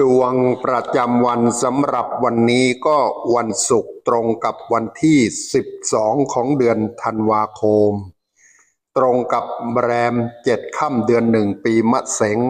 ดวงประจำวันสำหรับวันนี้ก็วันศุกร์ตรงกับวันที่ 12 ของเดือนธันวาคม ตรงกับแรมเจ็ดค่ำเดือนหนึ่งปีมะเสง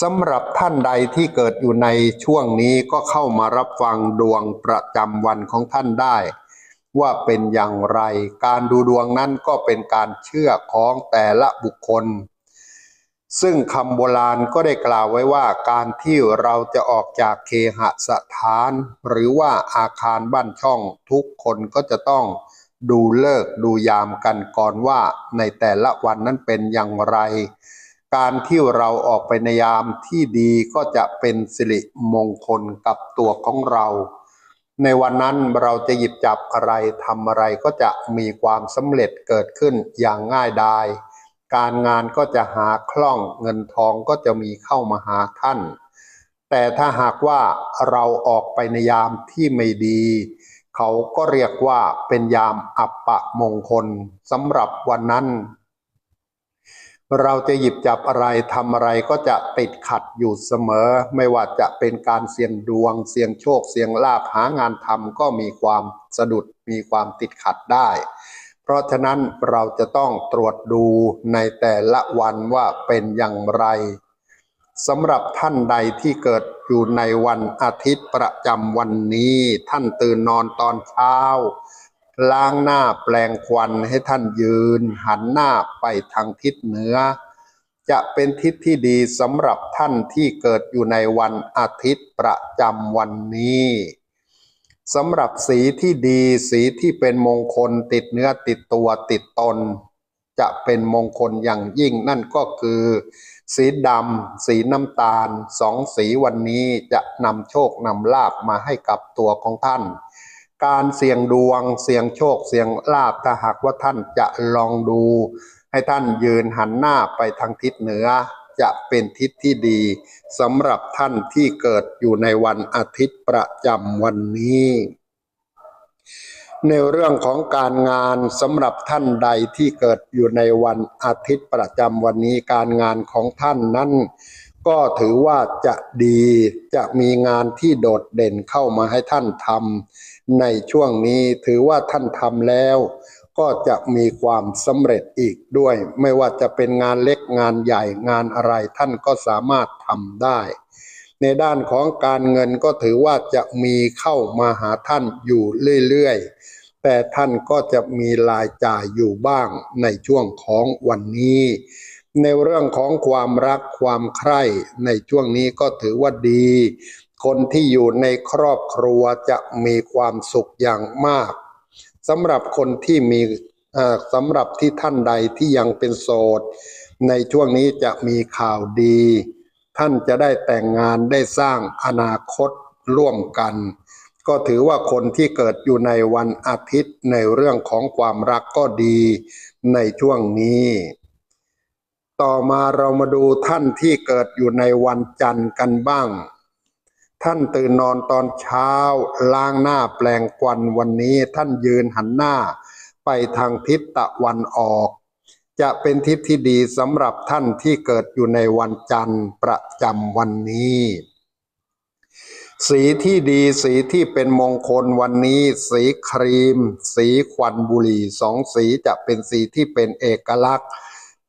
สำหรับท่านใดที่เกิดอยู่ในช่วงนี้ก็เข้ามารับฟังดวงประจำวันของท่านได้ ว่าเป็นอย่างไร การดูดวงนั้นก็เป็นการเชื่อของแต่ละบุคคล ซึ่งคำโบราณก็ได้กล่าวไว้ว่าการที่เราจะออกจากเคหสถาน หรือว่าอาคารบ้านช่องทุกคนก็จะต้องดูเลิกดูยามกันก่อนว่าในแต่ละวันนั้นเป็นอย่างไร การที่เราออกไปในยามที่ดีก็จะเป็นสิริมงคลกับตัวของเรา ในวันนั้นเราจะหยิบจับอะไรทำอะไรก็จะมีความสำเร็จเกิดขึ้นอย่างง่ายดาย การงานก็จะหาคล่องเงินทองก็จะมีเข้ามาหาท่าน แต่ถ้าหากว่าเราออกไปในยามที่ไม่ดี เขาก็เรียกว่าเป็นยามอัปปะมงคลสำหรับวันนั้น เราจะหยิบจับอะไรทำอะไรก็จะติดขัดอยู่เสมอ ไม่ว่าจะเป็นการเสี่ยงดวง เสี่ยงโชค เสี่ยงลาภหางานทำก็มีความสะดุดมีความติดขัดได้ เพราะฉะนั้นเราจะต้องตรวจดูในแต่ละวันว่าเป็นอย่างไรสำหรับท่านใดที่เกิดอยู่ในวันอาทิตย์ประจำวันนี้ ท่านตื่นนอนตอนเช้า ล้างหน้าแปลงควันให้ท่านยืน หันหน้าไปทางทิศเหนือ จะเป็นทิศที่ดีสำหรับท่านที่เกิดอยู่ในวันอาทิตย์ประจำวันนี้ สำหรับสีที่ดีสีที่เป็นมงคลติดเนื้อติดตัวติดตน จะเป็นมงคลอย่างยิ่งนั่นก็คือ สีดำสีน้ำตาลสองสีวันนี้จะนำโชคนำลาบมาให้กับตัวของท่าน การเสี่ยงดวงเสี่ยงโชคเสี่ยงลาบถ้าหากว่าท่านจะลองดู ให้ท่านยืนหันหน้าไปทางทิศเหนือ จะเป็นทิศที่ดีสำหรับท่านที่เกิดอยู่ในวันอาทิตย์ประจำวันนี้ ในเรื่องของการงานสำหรับท่านใดที่เกิดอยู่ในวันอาทิตย์ประจำวันนี้การงานของท่านนั้น ก็ถือว่าจะดีจะมีงานที่โดดเด่นเข้ามาให้ท่านทำในช่วงนี้ถือว่าท่านทำแล้ว ก็จะมีความสำเร็จอีกด้วย ไม่ว่าจะเป็นงานเล็กงานใหญ่งานอะไรท่านก็สามารถทำได้ ในด้านของการเงินก็ถือว่าจะมีเข้ามาหาท่านอยู่เรื่อยๆ แต่ท่านก็จะมีรายจ่ายอยู่บ้างในช่วงของวันนี้ ในเรื่องของความรักความใคร่ในช่วงนี้ก็ถือว่าดี คนที่อยู่ในครอบครัวจะมีความสุขอย่างมาก สำหรับคนที่มีสำหรับที่ท่านใดที่ยังเป็นโสด ในช่วงนี้จะมีข่าวดี ท่านจะได้แต่งงานได้สร้างอนาคตร่วมกัน ก็ถือว่าคนที่เกิดอยู่ในวันอาทิตย์ในเรื่องของความรักก็ดีในช่วงนี้ ต่อมาเรามาดูท่านที่เกิดอยู่ในวันจันทร์กันบ้าง ท่านตื่นนอนตอนเช้า ล้างหน้าแปลงควันวันนี้ท่านยืนหันหน้า ไปทางทิศตะวันออก จะเป็นทิศที่ดีสำหรับท่านที่เกิดอยู่ในวันจันทร์ประจำวันนี้ สีที่ดีสีที่เป็นมงคลวันนี้ สีครีม สีควันบุหรี่สองสีจะเป็นสีที่เป็นเอกลักษณ์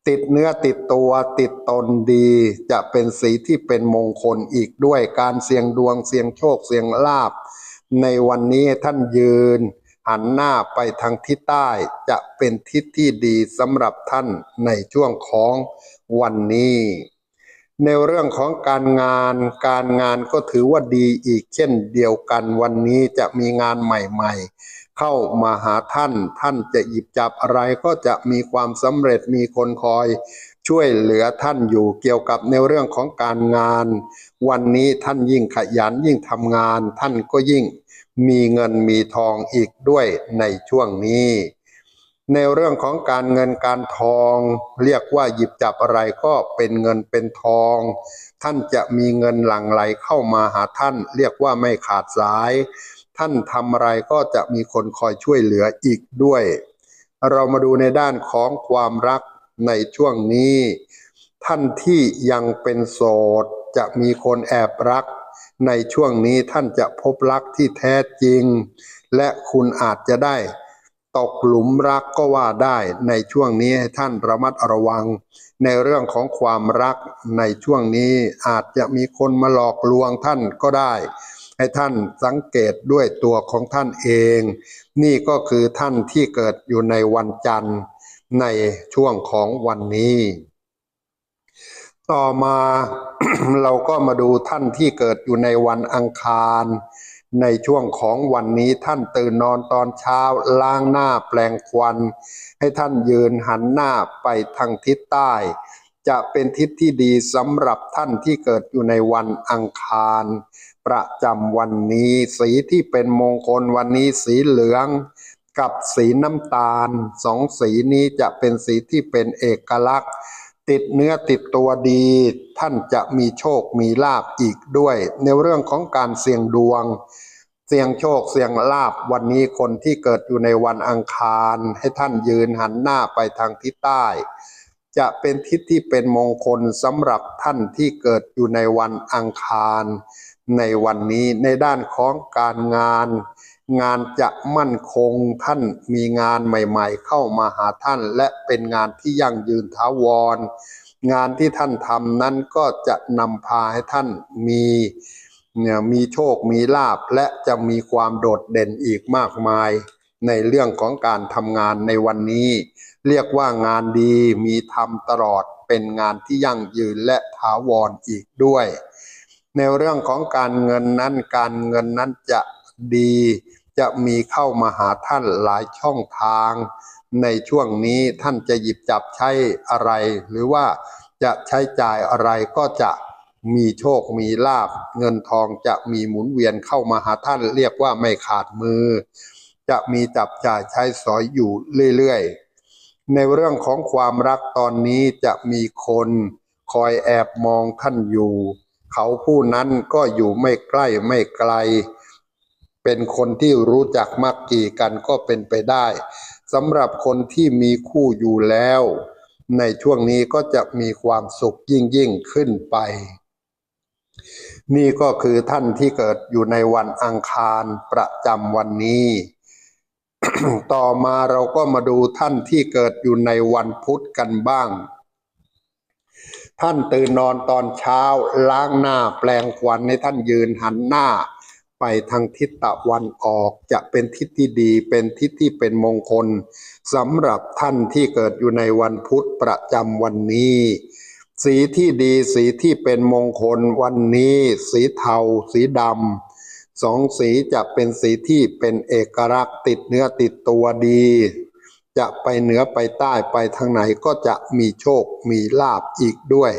ติดเนื้อติดตัวติดตนดี จะเป็นสีที่เป็นมงคลอีกด้วยการเสี่ยงดวงเสี่ยงโชคเสี่ยงลาบ ในวันนี้ท่านยืน หันหน้าไปทางทิศใต้ จะเป็นทิศที่ดีสำหรับท่านในช่วงของวันนี้ ในเรื่องของการงานการงานก็ถือว่าดีอีกเช่นเดียวกันวันนี้จะมีงานใหม่ ๆ เข้ามาหาท่าน ท่านจะหยิบจับอะไรก็จะมีความสำเร็จมีคนคอย ช่วยเหลือท่านอยู่เกี่ยวกับในเรื่องของการงาน วันนี้ท่านยิ่งขยันยิ่งทำงาน ท่านก็ยิ่งมีเงินมีทองอีกด้วยในช่วงนี้ ในเรื่องของการเงินการทอง เรียกว่าหยิบจับอะไรก็เป็นเงินเป็นทอง ท่านจะมีเงินหลั่งไหลเข้ามาหาท่าน เรียกว่าไม่ขาดสาย ท่านทำอะไรก็จะมีคนคอยช่วยเหลืออีกด้วย เรามาดูในด้านของความรักในช่วงนี้ ท่านที่ยังเป็นโสดจะมีคนแอบรัก ในช่วงนี้ท่านจะพบรักที่แท้จริง และคุณอาจจะได้ ตกหลุมรักก็ว่าได้ในช่วงนี้ให้ท่านระมัดระวัง ในเรื่องของความรักในช่วงนี้อาจจะมีคนมาหลอกลวงท่านก็ได้ ให้ท่านสังเกตด้วยตัวของท่านเอง นี่ก็คือท่านที่เกิดอยู่ในวันจันทร์ในช่วงของวันนี้ ต่อมาเราก็มาดูท่านที่เกิดอยู่ในวันอังคาร ในช่วงของวันนี้ท่านตื่นนอนตอนเช้าล้างหน้าแปลงควันให้ท่านยืนหันหน้าไปทางทิศใต้ จะเป็นทิศที่ดีสำหรับท่านที่เกิดอยู่ในวันอังคาร ประจำวันนี้ สีที่เป็นมงคลวันนี้สีเหลือง กับสีน้ำตาลสองสีนี้จะเป็นสีที่เป็นเอกลักษณ์ ติดเนื้อติดตัวดี ท่านจะมีโชคมีลาบอีกด้วย ในเรื่องของการเสี่ยงดวง เสี่ยงโชคเสี่ยงลาบวันนี้คนที่เกิดอยู่ในวันอังคาร ให้ท่านยืนหันหน้าไปทางทิศใต้จะเป็นทิศที่เป็นมงคลสำหรับท่านที่เกิดอยู่ในวันอังคาร ในวันนี้ในด้านของการงาน งานจะมั่นคงท่านมีงานใหม่ๆ เข้ามาหาท่าน และเป็นงานที่ยั่งยืนถาวร งานที่ท่านทำนั้นก็จะนำพาให้ท่านมีเนี่ยมีโชคมีลาบและจะมีความโดดเด่นอีกมากมาย ในเรื่องของการทำงานในวันนี้ เรียกว่างานดีมีทำตลอดเป็นงานที่ยั่งยืนและถาวรอีกด้วย ในเรื่องของการเงินนั้น การเงินนั้นจะดีจะมีเข้ามาหาท่านหลายช่องทาง ในช่วงนี้ท่านจะหยิบจับใช้อะไร หรือว่าจะใช้จ่ายอะไรก็จะมีโชคมีลาบ เงินทองจะมีหมุนเวียนเข้ามาหาท่านเรียกว่าไม่ขาดมือ จะมีจับจ่ายใช้สอยอยู่เรื่อยๆ ในเรื่องของความรักตอนนี้จะมีคนคอยแอบมองท่านอยู่ เขาผู้นั้นก็อยู่ไม่ใกล้ไม่ไกล เป็นคนที่รู้จักมักกี่กันก็เป็นไปได้สำหรับคนที่มีคู่อยู่แล้ว ในช่วงนี้ก็จะมีความสุขยิ่งยิ่งขึ้นไป นี่ก็คือท่านที่เกิดอยู่ในวันอังคารประจำวันนี้ ต่อมาเราก็มาดูท่านที่เกิดอยู่ในวันพุธกันบ้าง ท่านตื่นนอนตอนเช้าล้างหน้าแปลงควันให้ท่านยืนหันหน้า ไปทางทิศตะวันออกจะเป็นทิศที่ดีเป็นทิศที่เป็นมงคลสำหรับท่านที่เกิดอยู่ในวันพุธประจำวันนี้ สีที่ดีสีที่เป็นมงคลวันนี้ สีเทา สีดำสองสีจะเป็นสีที่เป็นเอกลักษณ์ติดเนื้อติดตัวดี จะไปเหนือไปใต้ไปทางไหนก็จะมีโชคมีลาบอีกด้วย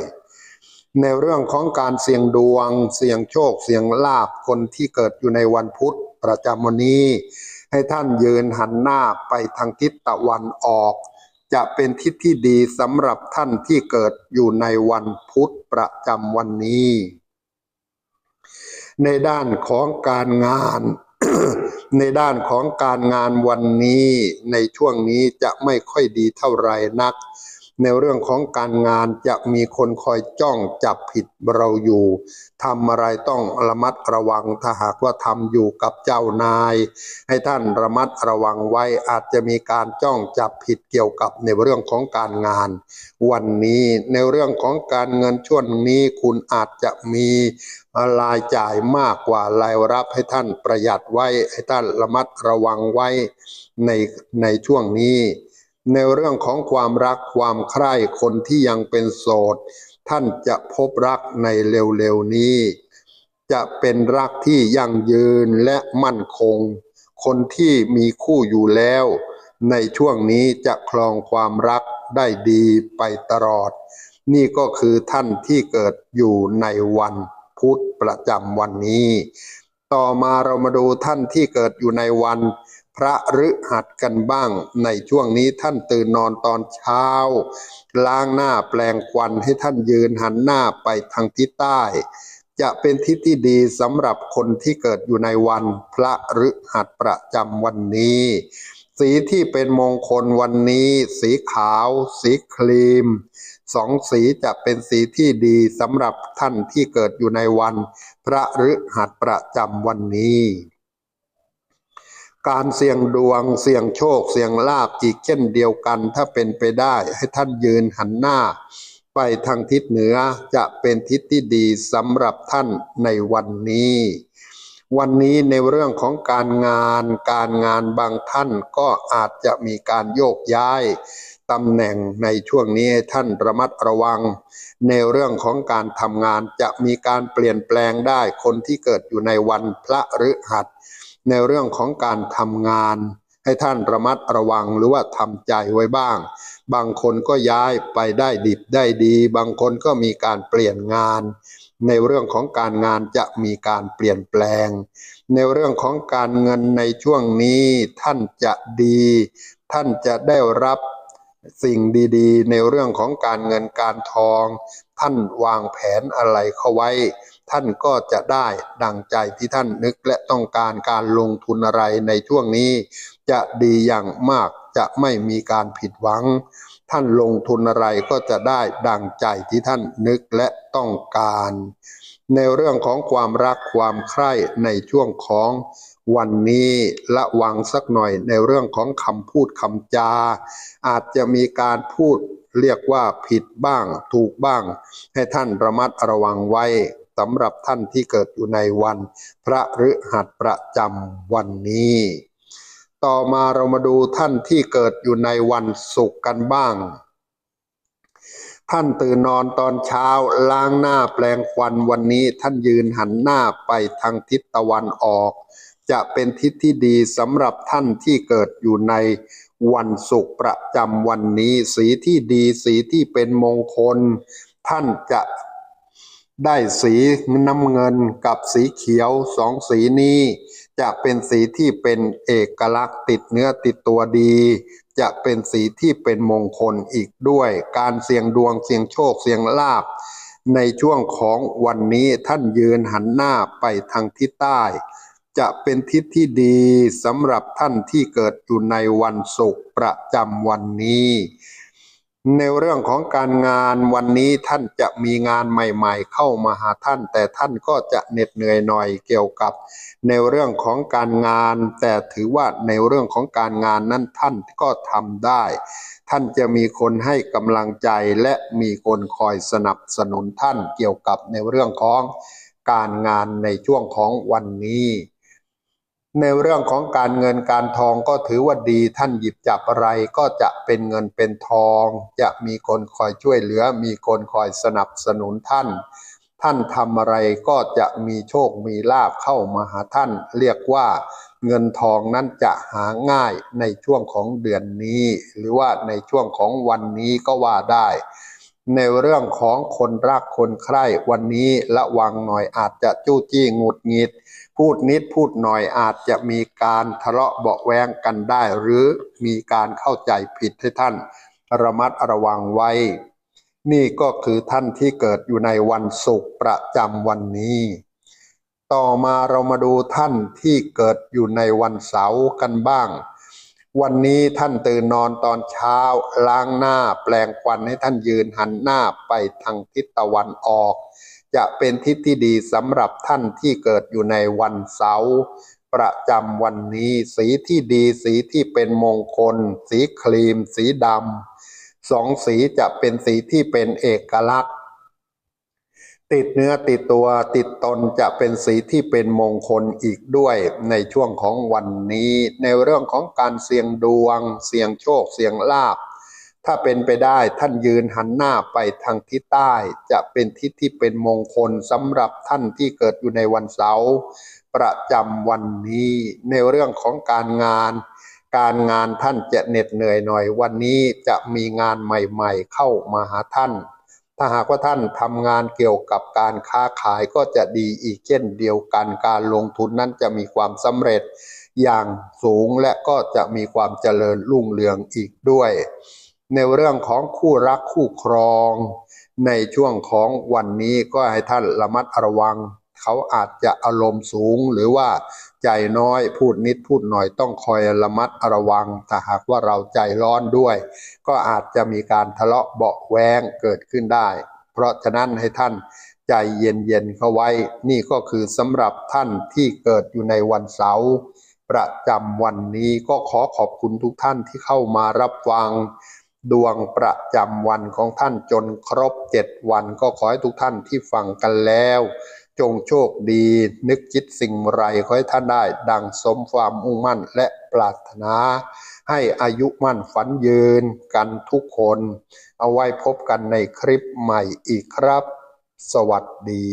ในเรื่องของการเสี่ยงดวง เสี่ยงโชค เสี่ยงลาบคนที่เกิดอยู่ในวันพุธประจำวันนี้ ให้ท่านยืนหันหน้าไปทางทิศตะวันออก จะเป็นทิศที่ดีสำหรับท่านที่เกิดอยู่ในวันพุธประจำวันนี้ ในด้านของการงาน ในด้านของการงานวันนี้ในช่วงนี้จะไม่ค่อยดีเท่าไรนัก ในเรื่องของการงานจะมีคนคอยจ้องจับผิดเราอยู่ทำอะไรต้องระมัดระวังถ้าหากว่าทำอยู่กับเจ้านาย ให้ท่านระมัดระวังไว้อาจจะมีการจ้องจับผิดเกี่ยวกับในเรื่องของการงาน วันนี้ในเรื่องของการเงินช่วงนี้คุณอาจจะมีรายจ่ายมากกว่ารายรับให้ท่านประหยัดไว้ให้ท่านระมัดระวังไว้ในในช่วงนี้ ในเรื่องของความรักความใคร่คนที่ยังเป็นโสด ท่านจะพบรักในเร็วๆนี้ จะเป็นรักที่ยั่งยืนและมั่นคง คนที่มีคู่อยู่แล้ว ในช่วงนี้จะครองความรักได้ดีไปตลอด นี่ก็คือท่านที่เกิดอยู่ในวันพุธประจำวันนี้ ต่อมาเรามาดูท่านที่เกิดอยู่ในวัน พระฤหัสกันบ้าง ในช่วงนี้ท่านตื่นนอนตอนเช้า ล้างหน้าแปลงควันให้ท่านยืนหันหน้าไปทางทิศใต้ จะเป็นทิศที่ดีสำหรับคนที่เกิดอยู่ในวันพระฤหัสประจำวันนี้ สีที่เป็นมงคลวันนี้ สีขาว สีครีมสองสีจะเป็นสีที่ดีสำหรับท่านที่เกิดอยู่ในวัน พระฤหัสประจำวันนี้ การเสี่ยงดวง เสี่ยงโชค เสี่ยงลาบอีกเช่นเดียวกัน ถ้าเป็นไปได้ให้ท่านยืนหันหน้า ไปทางทิศเหนือจะเป็นทิศที่ดีสำหรับท่านในวันนี้ วันนี้ในเรื่องของการงาน การงานบางท่านก็อาจจะมีการโยกย้ายตำแหน่งในช่วงนี้ท่านระมัดระวัง ในเรื่องของการทำงานจะมีการเปลี่ยนแปลงได้คนที่เกิดอยู่ในวันพระฤหัส ในเรื่องของการทำงาน ให้ท่านระมัดระวังหรือว่าทำใจไว้บ้าง บางคนก็ย้ายไปได้ดิบได้ดี บางคนก็มีการเปลี่ยนงาน ในเรื่องของการงานจะมีการเปลี่ยนแปลง ในเรื่องของการเงินในช่วงนี้ท่านจะดี ท่านจะได้รับสิ่งดีๆ ในเรื่องของการเงินการทอง ท่านวางแผนอะไรเข้าไว้ ท่านก็จะได้ดังใจที่ท่านนึกและต้องการการลงทุนอะไรในช่วงนี้ จะดีอย่างมากจะไม่มีการผิดหวัง ท่านลงทุนอะไรก็จะได้ดังใจที่ท่านนึกและต้องการ ในเรื่องของความรักความใคร่ในช่วงของวันนี้ระวังสักหน่อยในเรื่องของคำพูดคำจา อาจจะมีการพูดเรียกว่าผิดบ้างถูกบ้าง ให้ท่านระมัดระวังไว้ สำหรับท่านที่เกิดอยู่ในวันพระฤหัสประจำวันนี้ ต่อมาเรามาดูท่านที่เกิดอยู่ในวันศุกร์กันบ้าง ท่านตื่นนอนตอนเช้าล้างหน้าแปลงควันวันนี้ท่านยืนหันหน้าไปทางทิศตะวันออก จะเป็นทิศที่ดีสำหรับท่านที่เกิดอยู่ในวันศุกร์ประจำวันนี้ สีที่ดีสีที่เป็นมงคล ท่านจะ ได้สีน้ำเงินกับสีเขียวสองสีนี้ จะเป็นสีที่เป็นเอกลักษณ์ติดเนื้อติดตัวดี จะเป็นสีที่เป็นมงคลอีกด้วย การเสี่ยงดวงเสี่ยงโชคเสี่ยงลาบ ในช่วงของวันนี้ท่านยืนหันหน้าไปทางทิศใต้ จะเป็นทิศที่ดีสำหรับท่านที่เกิดอยู่ในวันศุกร์ประจำวันนี้ ในเรื่องของการงานวันนี้ท่านจะมีงานใหม่ๆ เข้ามาหาท่าน แต่ท่านก็จะเหน็ดเหนื่อยหน่อยเกี่ยวกับ ในเรื่องของการงาน แต่ถือว่าในเรื่องของการงานนั้นท่านก็ทำได้ ท่านจะมีคนให้กำลังใจและมีคนคอยสนับสนุนท่านเกี่ยวกับในเรื่องของการงานในช่วงของวันนี้ ในเรื่องของการเงินการทองก็ถือว่าดีท่านหยิบจับอะไรก็จะเป็นเงินเป็นทอง จะมีคนคอยช่วยเหลือ มีคนคอยสนับสนุนท่าน ท่านทำอะไรก็จะมีโชคมีลาภเข้ามาหาท่าน เรียกว่าเงินทองนั้นจะหาง่ายในช่วงของเดือนนี้ หรือว่าในช่วงของวันนี้ก็ว่าได้ ในเรื่องของคนรักคนใคร่วันนี้ระวังหน่อยอาจจะจู้จี้หงุดหงิด พูดนิดพูดหน่อยอาจจะมีการทะเลาะเบาแวงกันได้ หรือมีการเข้าใจผิดให้ท่านระมัดระวังไว้ นี่ก็คือท่านที่เกิดอยู่ในวันศุกร์ประจำวันนี้ ต่อมาเรามาดูท่านที่เกิดอยู่ในวันเสาร์กันบ้าง วันนี้ท่านตื่นนอนตอนเช้าล้างหน้าแปลงควันให้ท่านยืนหันหน้าไปทางทิศตะวันออก จะเป็นทิศที่ดีสำหรับท่านที่เกิดอยู่ในวันเสาร์ประจำวันนี้ สีที่ดีสีที่เป็นมงคล สีครีม สีดำสองสีจะเป็นสีที่เป็นเอกลักษณ์ ติดเนื้อติดตัวติดตนจะเป็นสีที่เป็นมงคลอีกด้วยในช่วงของวันนี้ ในเรื่องของการเสี่ยงดวง เสี่ยงโชคเสี่ยงลาภ ถ้าเป็นไปได้ท่านยืนหันหน้าไปทางทิศใต้ จะเป็นทิศที่เป็นมงคลสำหรับท่านที่เกิดอยู่ในวันเสาร์ประจำวันนี้ในเรื่องของการงาน การงานท่านจะเหน็ดเหนื่อยหน่อย วันนี้จะมีงานใหม่ๆ เข้ามาหาท่าน ถ้าหากว่าท่านทำงานเกี่ยวกับการค้าขายก็จะดีอีกเช่นเดียวกันการลงทุนนั้นจะมีความสำเร็จอย่างสูงและก็จะมีความเจริญรุ่งเรืองอีกด้วย ในเรื่องของคู่รักคู่ครอง ในช่วงของวันนี้ก็ให้ท่านระมัดระวัง เขาอาจจะอารมณ์สูงหรือว่าใจน้อยพูดนิดพูดหน่อยต้องคอยระมัดระวังถ้าหากว่าเราใจร้อนด้วย ก็อาจจะมีการทะเลาะเบาะแวงเกิดขึ้นได้ เพราะฉะนั้นให้ท่านใจเย็นๆเข้าไว้ นี่ก็คือสำหรับท่านที่เกิดอยู่ในวันเสาร์ประจำวันนี้ก็ขอขอบคุณทุกท่านที่เข้ามารับฟัง ดวงประจำวันของท่านจนครบเจ็ดวันก็ขอให้ทุกท่านที่ฟังกันแล้ว จงโชคดีนึกคิดสิ่งไรขอให้ท่านได้ ดังสมความมุ่งมั่นและปรารถนา ให้อายุมั่นฝันยืนกันทุกคน เอาไว้พบกันในคลิปใหม่อีกครับ สวัสดี